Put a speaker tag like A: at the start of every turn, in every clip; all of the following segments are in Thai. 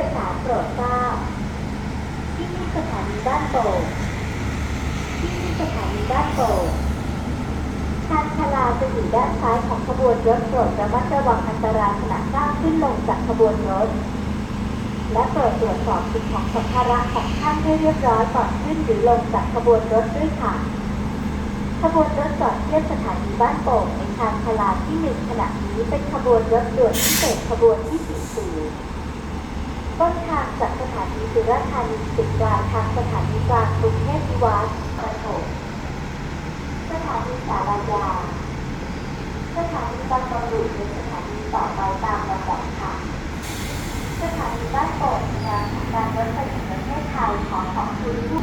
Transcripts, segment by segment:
A: ยสารดทราบ ที่นี่สถานีบ้านโป่งที่นี่สถานีบ้านโป่งชานชลาจะอยู่ด้านซ้ายของขบวนรถโปรดระมัดระวังอันตรายขณะก้าวขึ้นลงจากขบวนรถ และโปรดตรวจสอบสิ่งของสัมภาระของท่านให้เรียบร้อยก่อนขึ้นหรือลงจากขบวนรถด้วยค่ะขบวนรถจอดเทียบสถานีบ้านโป่งในชานชลาที่หนึ่งขณะนี้เป็นขบวนรถด่วนพิเศษขบวนที่44 ต้นทางจากสถานีสุราษฎร์ธานีติดปลายทางสถานีกลางกรุงเทพพิวัตรประถมสถานีสารยา สถานีบางบำรุเป็นสถานีต่อไปตามลำดับค่ะ สถานีบ้านโป่งงานของการรถไฟแห่งประเทศไทยขอขอบคุณผู้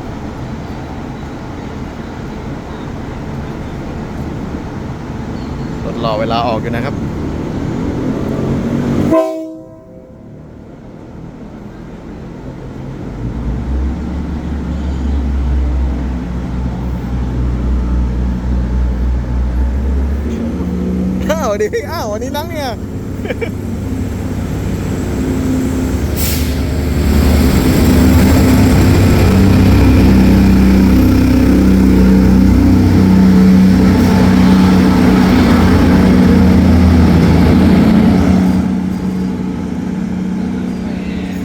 B: รถรอเวลาออกอยู่นะครับ อ้าวสวัส ดีพี่อ้าววันนี้นั่งเนี่ย